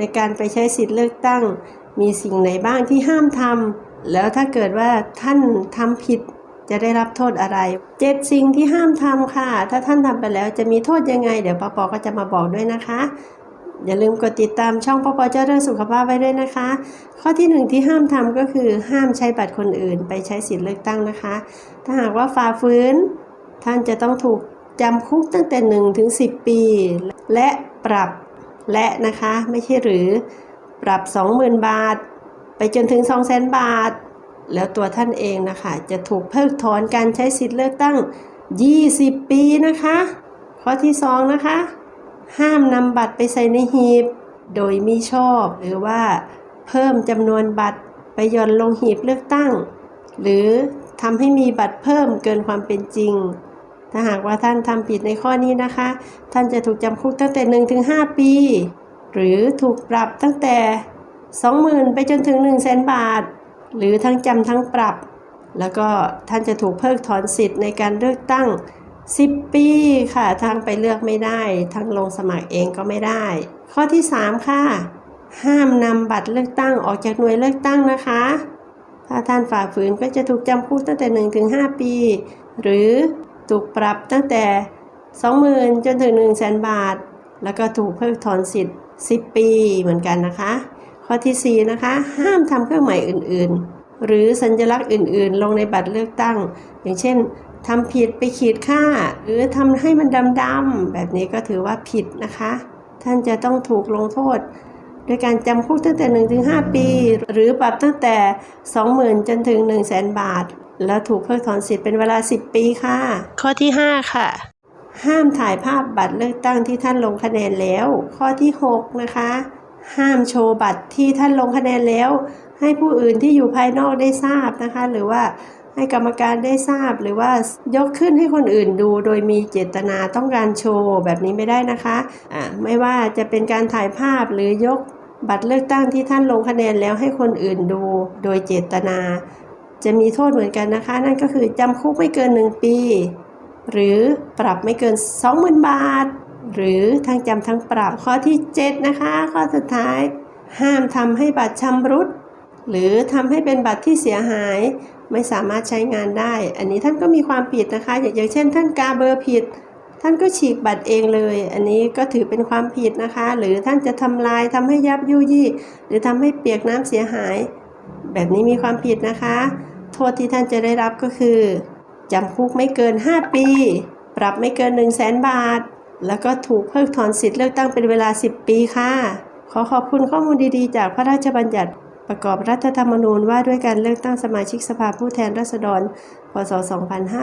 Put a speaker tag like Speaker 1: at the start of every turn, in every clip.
Speaker 1: ในการไปใช้สิทธิ์เลือกตั้ง มีสิ่งไหนบ้างที่ห้ามทำแล้วถ้าเกิดว่าท่านทำผิดจะได้รับโทษอะไรเจ็ดสิ่งที่ห้ามทำค่ะ ถ้าท่านทำไปแล้วจะมีโทษยังไง เดี๋ยวปอปอก็จะมาบอกด้วยนะคะ อย่าลืมกดติดตามช่องปอปอเจ้าเรื่องสุขภาพไว้ด้วยนะคะ ข้อที่หนึ่งที่ห้ามทำก็คือห้ามใช้บัตรคนอื่น ไปใช้สิทธิ์เลือกตั้งนะคะ ถ้าหากว่าฝ่าฝืนท่านจะต้องถูกจำคุกตั้งแต่1ถึง10 ปี และปรับ และนะคะไม่ใช่หรือปรับ 20,000 บาท ไปจนถึง 200,000 บาท แล้วตัวท่านเองนะคะจะถูกเพิกถอนการใช้สิทธิ์เลือกตั้ง 20 ปีนะคะ ข้อที่ 2 นะคะ ห้ามนำบัตรไปใส่ในหีบ โดยมิชอบ หรือว่าเพิ่มจำนวนบัตรไปย่อนลงหีบเลือกตั้ง หรือทำให้มีบัตรเพิ่มเกินความเป็นจริง ถ้าหากว่าท่านทำผิดในข้อนี้นะคะ ท่านจะถูกจำคุกตั้งแต่1-5ปี หรือถูกปรับตั้งแต่ 20,000 ไปจนถึง 1 0 0 0 0 0 บาท หรือทั้งจำทั้งปรับ แล้วก็ท่านจะถูกเพิกถอนสิทธิ์ในการเลือกตั้ง 10 ปีค่ะทางไปเลือกไม่ได้ ทั้งลงสมัครเองก็ไม่ได้ ข้อที่ 3 ค่ะ ห้ามนำบัตรเลือกตั้งออกจากหน่วยเลือกตั้งนะคะ ถ้าท่านฝ่าฝืนก็จะถูกจำคุกตั้งแต่1-5ปี หรือ ถูกปรับตั้งแต่ 20,000 จนถึง 1 0 0 0 0 0 บาท แล้วก็ถูกเพิกถอนสิทธิ์ 10 ปีเหมือนกันนะคะ ข้อที่ 4 นะคะ ห้ามทำเครื่องหมายอื่นๆ หรือสัญลักษณ์อื่นๆ ลงในบัตรเลือกตั้ง อย่างเช่นทำผิดไปขีดค่า หรือทำให้มันดำๆแบบนี้ก็ถือว่าผิดนะคะ ท่านจะต้องถูกลงโทษโดยการจำคุกตั้งแต่ 1-5 ปี หรือปรับตั้งแต่ 20,000 จนถึง 1 0 0 0 0 0 บาท แล้วถูกเพิกถอนสิทธิ์เป็นเวลา 10 ปีค่ะ ข้อที่ 5 ค่ะ ห้ามถ่ายภาพบัตรเลือกตั้งที่ท่านลงคะแนนแล้ว ข้อที่ 6 นะคะ ห้ามโชว์บัตรที่ท่านลงคะแนนแล้ว ให้ผู้อื่นที่อยู่ภายนอกได้ทราบนะคะ หรือว่าให้กรรมการได้ทราบหรือว่ายกขึ้นให้คนอื่นดู โดยมีเจตนาต้องการโชว์แบบนี้ไม่ได้นะคะะไม่ว่าจะเป็นการถ่ายภาพหรือยกบัตรเลือกตั้งที่ท่านลงคะแนนแล้วให้คนอื่นดู โดยเจตนา จะมีโทษเหมือนกันนะคะ นั่นก็คือจำคุกไม่เกิน 1 ปี หรือปรับไม่เกิน 20,000 บาท หรือทั้งจำทั้งปรับข้อที่ 7 นะคะ ข้อสุดท้าย ห้ามทำให้บัตรชำรุด หรือทำให้เป็นบัตรที่เสียหายไม่สามารถใช้งานได้ อันนี้ท่านก็มีความผิดนะคะ อย่างเช่น ท่านกาเบอร์ผิด ท่านก็ฉีกบัตรเองเลย อันนี้ก็ถือเป็นความผิดนะคะ หรือท่านจะทำลายทำให้ยับยุยี่ หรือทำให้เปียกน้ำเสียหาย แบบนี้มีความผิดนะคะ โทษที่ท่านจะได้รับก็คือจำคุกไม่เกิน 5 ปี ปรับไม่เกิน 1 0 0 0 0แบาท แล้วก็ถูกเพิกถอนสิทธิ์เลือกตั้งเป็นเวลา 10 ปีค่ะ ขอขอบคุณข้อมูลดีๆ จากพระราชบัญญัติประกอบรัฐธรรมนูญว่าด้วยการเลือกตั้งสมาชิกสภาผู้แทนราษฎร พศ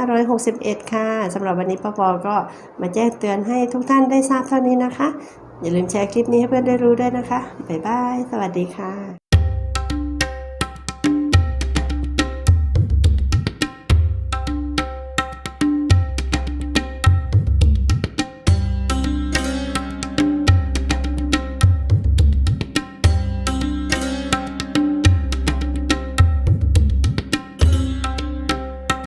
Speaker 1: 2561 ค่ะสำหรับวันนี้ปปก็มาแจ้งเตือนให้ทุกท่านได้ทราบเท่านี้นะคะ อย่าลืมแชร์คลิปนี้ให้เพื่อนได้รู้ด้วยนะคะ บ๊ายบาย สวัสดีค่ะ